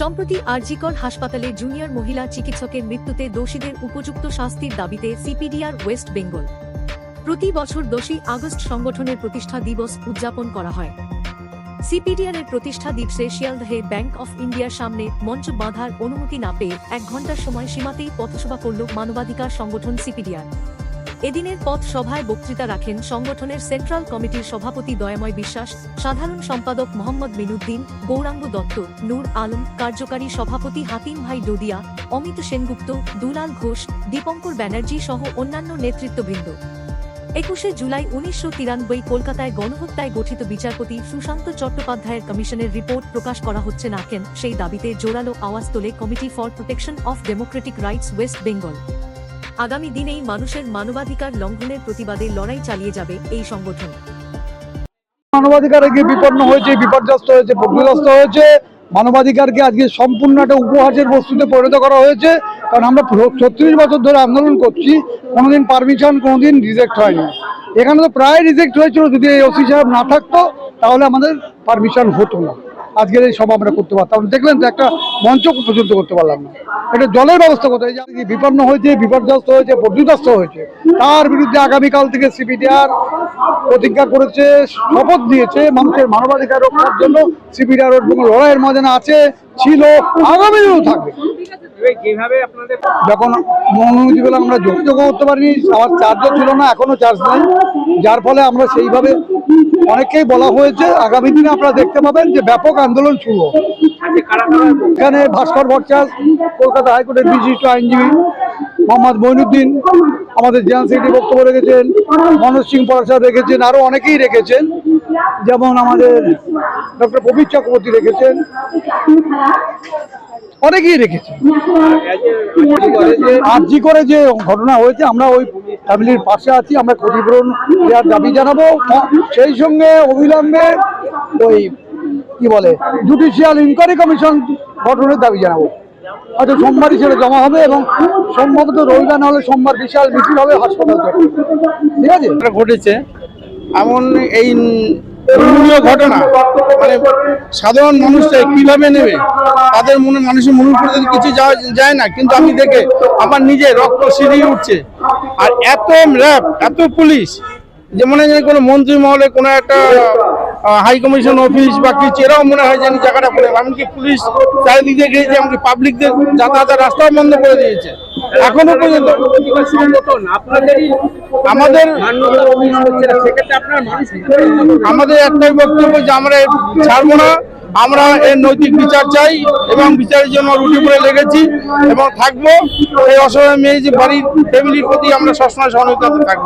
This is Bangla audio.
সম্প্রতি আরজিকর হাসপাতালে জুনিয়র মহিলা চিকিৎসকের মৃত্যুতে দোষীদের উপযুক্ত শাস্তির দাবিতে সিপিডিআর ওয়েস্ট বেঙ্গল। প্রতি বছর দোষী আগস্ট সংগঠনের প্রতিষ্ঠা দিবস উদযাপন করা হয়। সিপিডিআর এর প্রতিষ্ঠা দিবসে শিয়ালদহে ব্যাংক অফ ইন্ডিয়ার সামনে মঞ্চ বাঁধার অনুমতি না পেয়ে এক ঘণ্টার সময় সীমাতেই পথসভা করল মানবাধিকার সংগঠন সিপিডিআর। এদিনের পথ সভায় বক্তৃতা রাখেন সংগঠনের সেন্ট্রাল কমিটির সভাপতি দয়াময় বিশ্বাস, সাধারণ সম্পাদক মোহাম্মদ মিনুদ্দিন, গৌরাঙ্গ দত্ত, নূর আলম, কার্যকারী সভাপতি হাতিম ভাই ডোদিয়া, অমিত সেনগুপ্ত, দুলাল ঘোষ, দীপঙ্কর ব্যানার্জি সহ অন্যান্য নেতৃত্ববৃন্দ। একুশে জুলাই উনিশশো তিরানব্বই কলকাতায় গণহত্যায় গঠিত বিচারপতি সুশান্ত চট্টোপাধ্যায়ের কমিশনের রিপোর্ট প্রকাশ করা হচ্ছে না কেন সেই দাবিতে জোরালো আওয়াজ তোলে committee for protection of democratic rights West Bengal. আগামী দিনেই মানুষের মানবাধিকার লঙ্ঘনের প্রতিবাদে লড়াই চালিয়ে যাবে এই সংগঠন। মানবাধিকার বিপন্ন হয়েছে, বিপর্যস্ত হয়েছে প্রকৃতস্ত হয়েছে। মানবাধিকারকে আজকে সম্পূর্ণ একটা উপহাসের বস্তুতে পরিণত করা হয়েছে। কারণ আমরা ছত্রিশ বছর ধরে আন্দোলন করছি, কোনোদিন পারমিশন, কোনোদিন রিজেক্ট হয়নি। এখানে তো প্রায় রিজেক্ট হয়েছিল, যদি এই ওসি সাহেব না থাকতো, তাহলে আমাদের পারমিশন হতো না। আজকের এই সভা আমরা করতে পারতাম। দেখলেন তো একটা মঞ্চ পর্যন্ত করতে পারলাম না। এটা জলের ব্যবস্থা কোথায় যে বিপন্ন হয়েছে, বিপর্যস্ত হয়েছে পর্যুদস্ত হয়েছে, তার বিরুদ্ধে আগামীকাল থেকে সিপিডিআর প্রতিজ্ঞা করেছে, শপথ দিয়েছে মানুষের মানবাধিকার রক্ষার জন্য। সিপিডিআর লড়াইয়ের ময়দানে আছে, ছিল আগামী দিনেও থাকবে। যখন অনুমতি পেলাম আমরা যোগাযোগ করতে পারিনি, আমার চার্জও ছিল না, এখনও চার্জ নেই। যার ফলে আমরা সেইভাবে অনেককেই বলা হয়েছে, আগামী দিনে আপনারা দেখতে পাবেন যে ব্যাপক আন্দোলন শুরু এখানে ভাস্কর ভট্টাচ কলকাতা হাইকোর্টের বিশিষ্ট আইনজীবী মোহাম্মদ মইনুদ্দিন, আমাদের জেনারেল সেক্রেটারি বক্তব্য রেখেছেন, মনোজ সিং পরাশাদ রেখেছেন আরও অনেকেই রেখেছেন। যেমন আমাদের ডক্টর প্রবীর চক্রবর্তী রেখেছেন, অনেকেই রেখেছেন। আর জি করে যে ঘটনা হয়েছে, আমরা ওই ফ্যামিলির পাশে আছি, আমরা ক্ষতিপূরণ দেওয়ার দাবি জানাব। সেই সঙ্গে অবিলম্বে ওই, কি বলে জুডিশিয়াল ইনকোয়ারি কমিশন গঠনের দাবি জানাব। হয়তো সোমবার হিসেবে জমা হবে এবং সম্ভবত রবিবার, না হলে সোমবার বিশাল মিছিল হবে হাসপাতাল। ঠিক আছে? ঘটেছে। এমন এই মানে সাধারণ মানুষরা কীভাবে নেবে? তাদের মনে, মানুষের মনের উপরে কিছু যায় না, কিন্তু আমি দেখে আমার নিজে রক্ত সিঁড়িয়ে উঠছে। আর এত র্যাব, এত পুলিশ, যে মনে হয় কোনো মন্ত্রী মহলে কোনো একটা হাই কমিশন অফিস বা কিছু, এরাও মনে হয় যেন জায়গাটা পড়ে এমনকি পুলিশ চারিদিক দিয়ে গিয়েছে এমনকি পাবলিকদের যাতায়াতের রাস্তাও বন্ধ করে দিয়েছে। এখনও পর্যন্ত। আমাদের আমাদের একটাই বক্তব্য যে আমরা ছাড়বো না। আমরা এর নৈতিক বিচার চাই এবং বিচারের জন্য রুটি করে লেগেছি এবং থাকব। এই অসহায় মেয়ে যে বাড়ির ফ্যামিলির প্রতি আমরা সবসময় সহযোগিতা থাকব